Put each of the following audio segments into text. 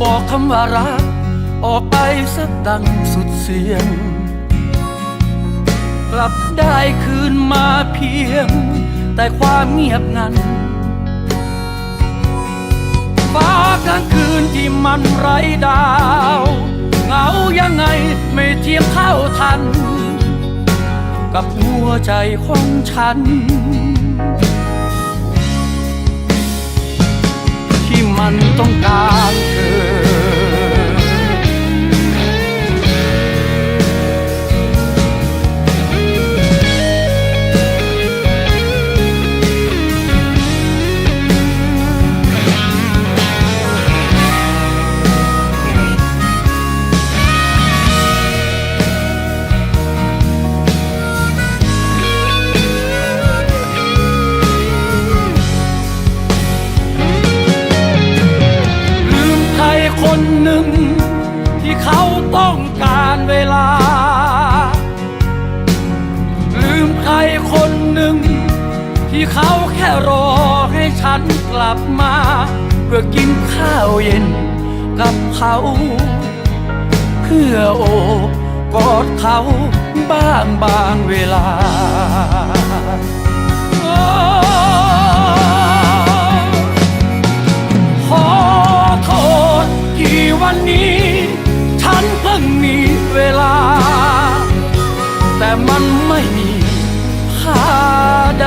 บอกคำว่ารัก ออกไปสักดังสุดเสียง กลับได้คืนมาเพียง แต่ความเงียบงันฟ้ากลางคืนที่มันไร้ดาวเหงายังไงไม่เทียมเท่าทัน กับหัวใจของฉัน มันต้องการเธอ รอให้ฉันกลับมา เพื่อกินข้าวเย็นกับเขา เพื่อโอบกอดเขาบ้างบางเวลาขอโทษที่วันนี้ ฉันเพิ่งมีเวลา แต่มันไม่มีค่าใด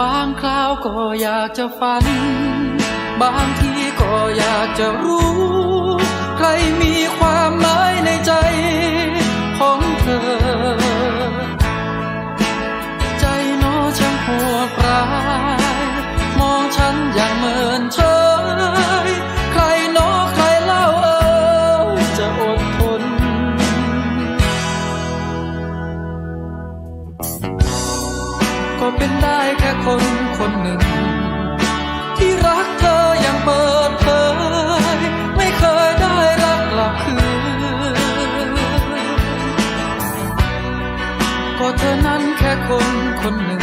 บางคราวก็อยากจะฝัน บางทีก็อยากจะรู้ ใครมีความหมายในใจของเธอ ใจน้ช่างโหดร้าย มองฉันอย่างเมินเฉย ค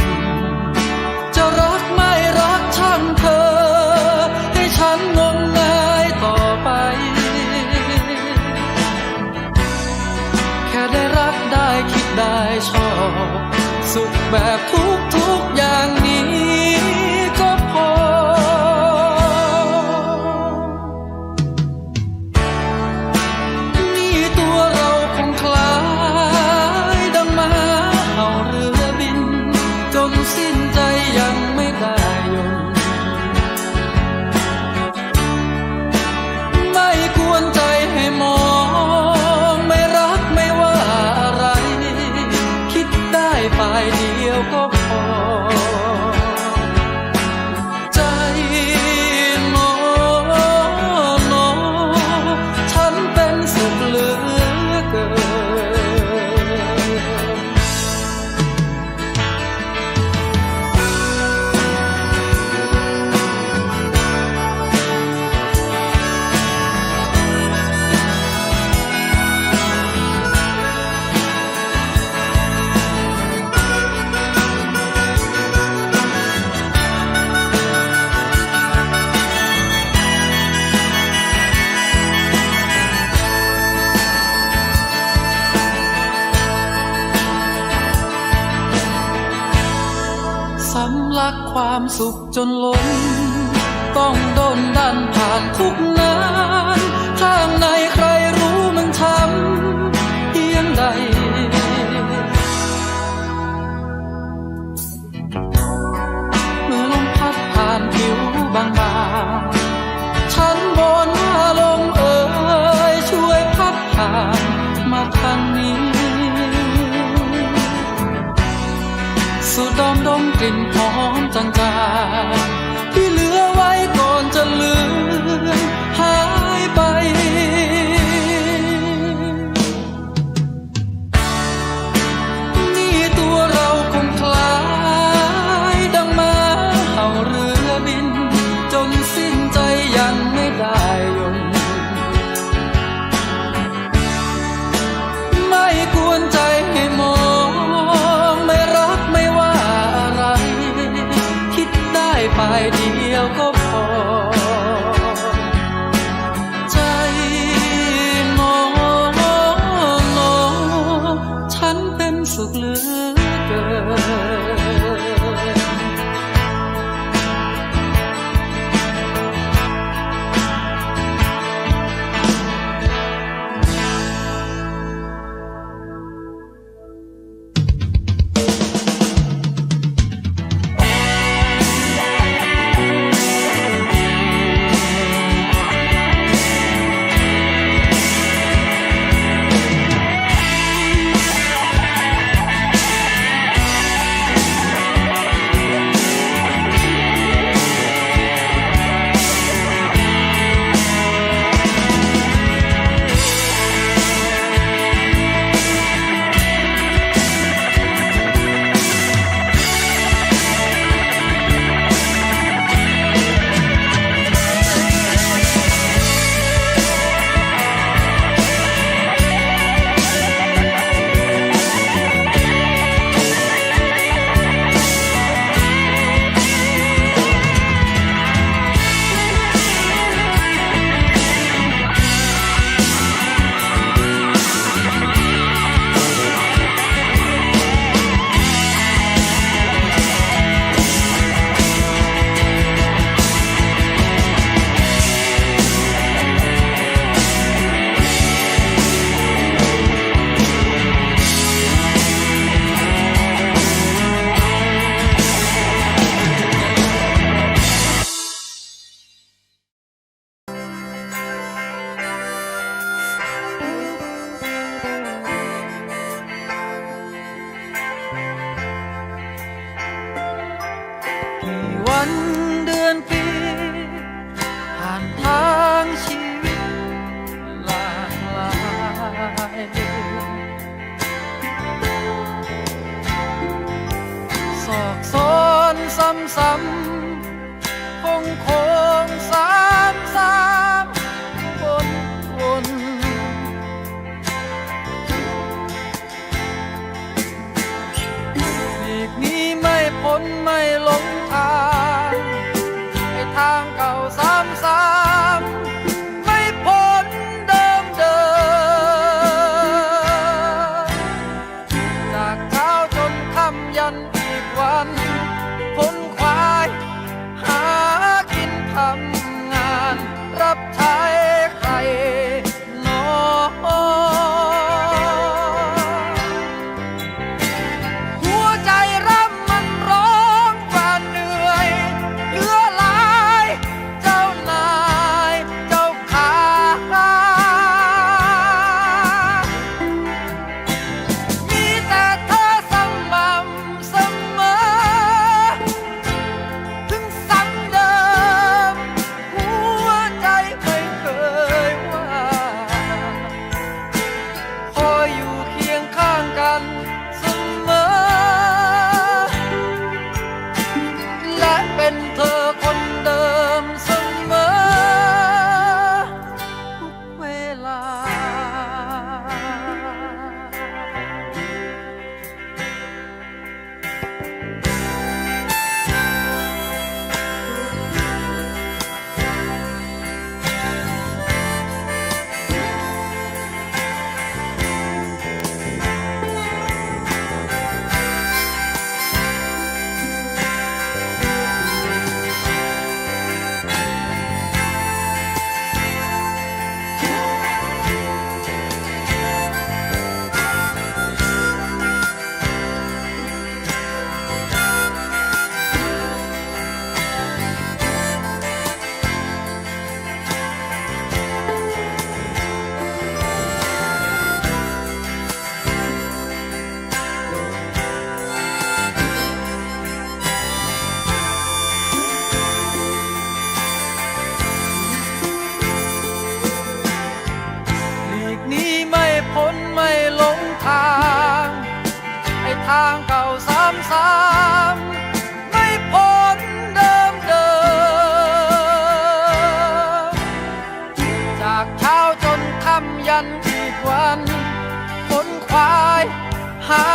หา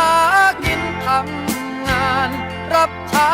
กินทำงาน รับใช้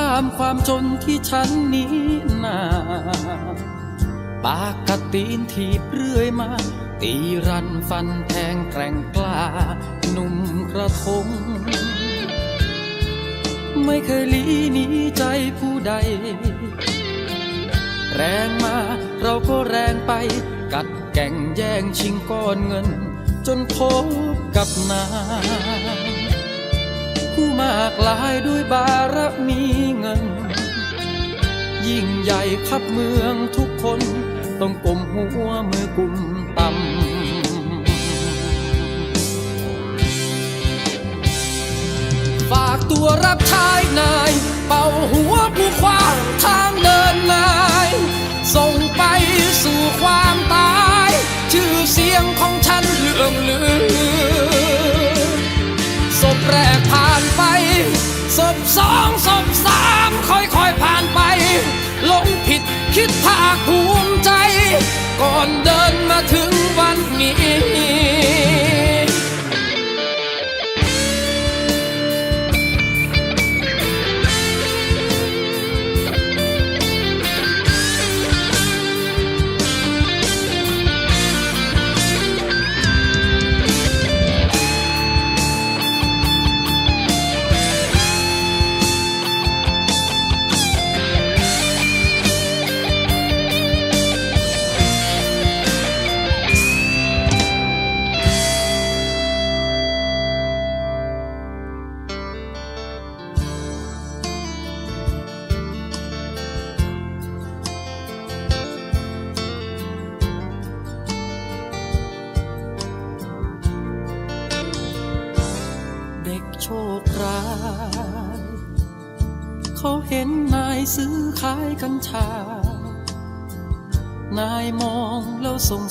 ข้ามความจนที่ฉันหนี้นาปากกระตีนถีบเรื่อยมา ตีรันฟันแทงแกร่งกล้าหนุ่มกระทง ไม่เคยหลีหนีใจผู้ใด แรงมาเราก็แรงไป กัดแก่งแย่งชิงก้อนเงิน จนพบกับนา ผู้มากลายด้วยบารมีเงิน ยิ่งใหญ่ขับเมืองทุกคนต้องกลมหัวมือกุมต่ำฝากตัวรับใช้นาย เป่าหัวผู้ควางทางเดินนาย ส่งไปสู่ความตาย ชื่อเสียงของฉันเลื่องลือศพแรกผ่า ศพสองศพสามค่อยๆผ่านไปหลงผิดคิดภาคภูมิใจ ก่อนเดินมาถึงวันนี้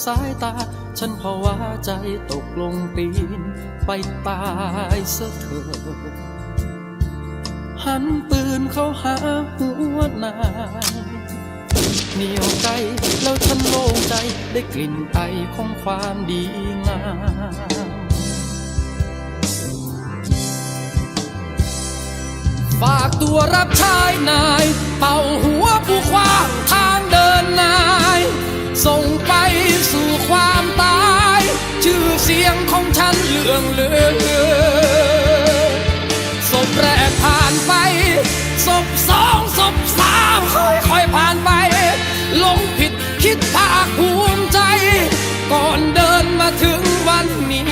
สายตา ฉันภาวะใจตกลงปีน ไปตายซะเถิดหันปืนเข้าหาหัวนายเหนียวไกลแล้วฉันโล่งใจได้กลิ่นไอของความดีงามฝากตัวรับใช้นาย เป่าหัวผู้ขวางทางเดินนาย ส่งไปสู่ความตาย ชื่อเสียงของฉันเลื่องเลือศพแรกผ่านไปศพสองศพสามค่อยๆผ่านไป ลงผิดคิดภาคภูมิใจ ก่อนเดินมาถึงวันนี้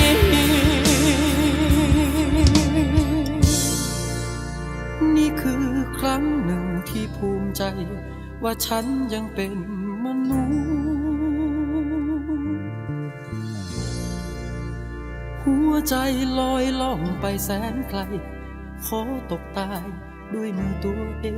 นี่คือครั้งหนึ่งที่ภูมิใจ ว่าฉันยังเป็น วใจลอยล่องไปแสนไกล ขอตกตายด้วยมือตัวเอง